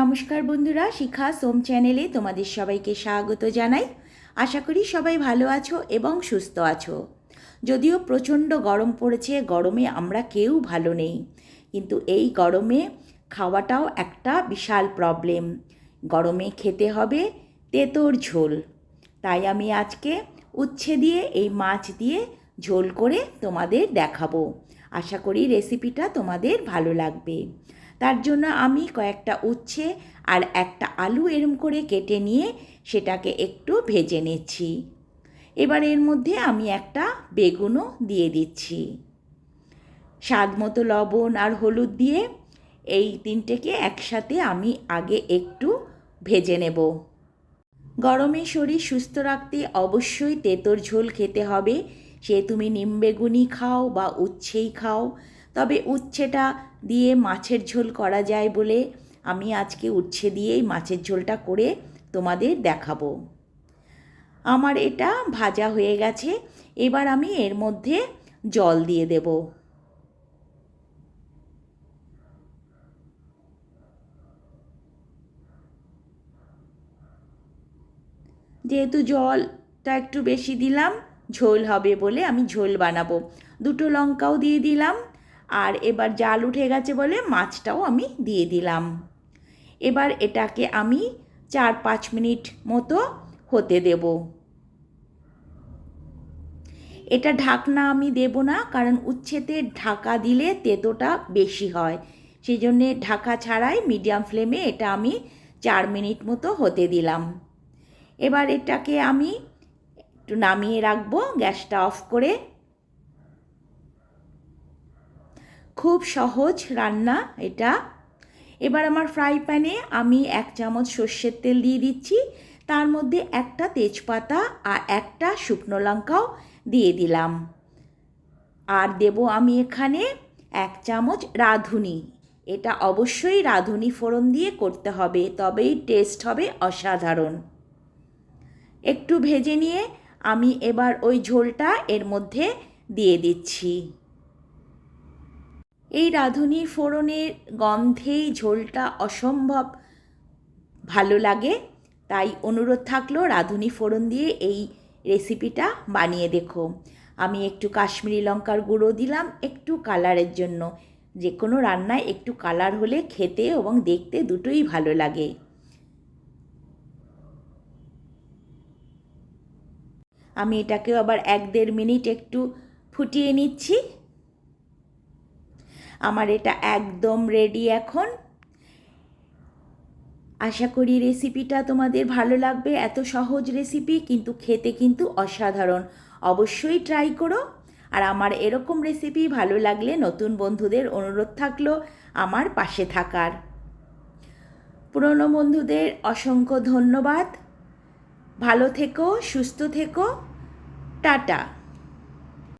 নমস্কার বন্ধুরা, শিখা সোম চ্যানেলে তোমাদের সবাইকে স্বাগত জানাই। আশা করি সবাই ভালো আছো এবং সুস্থ আছো। যদিও প্রচণ্ড গরম পড়েছে, গরমে আমরা কেউ ভালো নেই। কিন্তু এই গরমে খাওয়াটাও একটা বিশাল প্রবলেম গরমে খেতে হবে তেতোর ঝোল। তাই আমি আজকে উচ্ছে দিয়ে, এই মাছ দিয়ে ঝোল করে তোমাদের দেখাবো। আশা করি রেসিপিটা তোমাদের ভালো লাগবে। তার জন্য আমি কয়েকটা উচ্ছে আর একটা আলু এরম করে কেটে নিয়ে সেটাকে একটু ভেজে নিচ্ছি। এবার এর মধ্যে আমি একটা বেগুনও দিয়ে দিচ্ছি। স্বাদ মতো লবণ আর হলুদ দিয়ে এই তিনটেকে একসাথে আমি আগে একটু ভেজে নেব। গরমে শরীর সুস্থ রাখতে অবশ্যই তেঁতোর ঝোল খেতে হবে। সে তুমি নিম বেগুনি খাও বা উচ্ছেই খাও তবে উচ্ছেটা দিয়ে মাছের ঝোল করা যায় বলে আমি আজকে উচ্ছে দিয়েই মাছের ঝোলটা করে তোমাদের দেখাবো। আমার এটা ভাজা হয়ে গেছে, এবার আমি এর মধ্যে জল দিয়ে দেব। যেহেতু জলটা একটু বেশি দিলাম, ঝোল হবে বলে আমি ঝোল বানাবো। দুটো লঙ্কাও দিয়ে দিলাম। আর এবার জাল উঠে গেছে বলে মাছটাও আমি দিয়ে দিলাম। এবার এটাকে আমি চার পাঁচ মিনিট মতো হতে দেব। এটা ঢাকনা আমি দেব না, কারণ উচ্ছেতে ঢাকা দিলে তেতোটা বেশি হয়। সেই জন্যে ঢাকা ছাড়াই মিডিয়াম ফ্লেমে এটা আমি চার মিনিট মতো হতে দিলাম। এবার এটাকে আমি একটু নামিয়ে রাখব, গ্যাসটা অফ করে খুব সহজ রান্না এটা। এবার আমার ফ্রাই প্যানে আমি এক চামচ সর্ষের তেল দিয়ে দিচ্ছি। তার মধ্যে একটা তেজপাতা আর একটা শুকনো লঙ্কাও দিয়ে দিলাম। আর দেব আমি এখানে এক চামচ রাঁধুনি। এটা অবশ্যই রাঁধুনি ফোড়ন দিয়ে করতে হবে, তবেই টেস্ট হবে অসাধারণ। একটু ভেজে নিয়ে আমি এবার ওই ঝোলটা এর মধ্যে দিয়ে দিচ্ছি। এই রাঁধুনি ফোড়নের গন্ধেই ঝোলটা অসম্ভব ভালো লাগে। তাই অনুরোধ থাকল রাঁধুনি ফোড়ন দিয়ে এই রেসিপিটা বানিয়ে দেখো। আমি একটু কাশ্মীরি লঙ্কার গুঁড়ো দিলাম একটু কালারের জন্য। যে কোনো রান্নায় একটু কালার হলে খেতে এবং দেখতে দুটোই ভালো লাগে। আমি এটাকেও আবার এক দেড় মিনিট একটু ফুটিয়ে নিচ্ছি। আমার এটা একদম রেডি এখন। আশা করি রেসিপিটা তোমাদের ভালো লাগবে। এত সহজ রেসিপি কিন্তু খেতে কিন্তু অসাধারণ। অবশ্যই ট্রাই করো। আর আমার এরকম রেসিপি ভালো লাগলে নতুন বন্ধুদের অনুরোধ থাকল আমার পাশে থাকার। পুরনো বন্ধুদের অসংখ্য ধন্যবাদ। ভালো থেকো, সুস্থ থেকো। টাটা।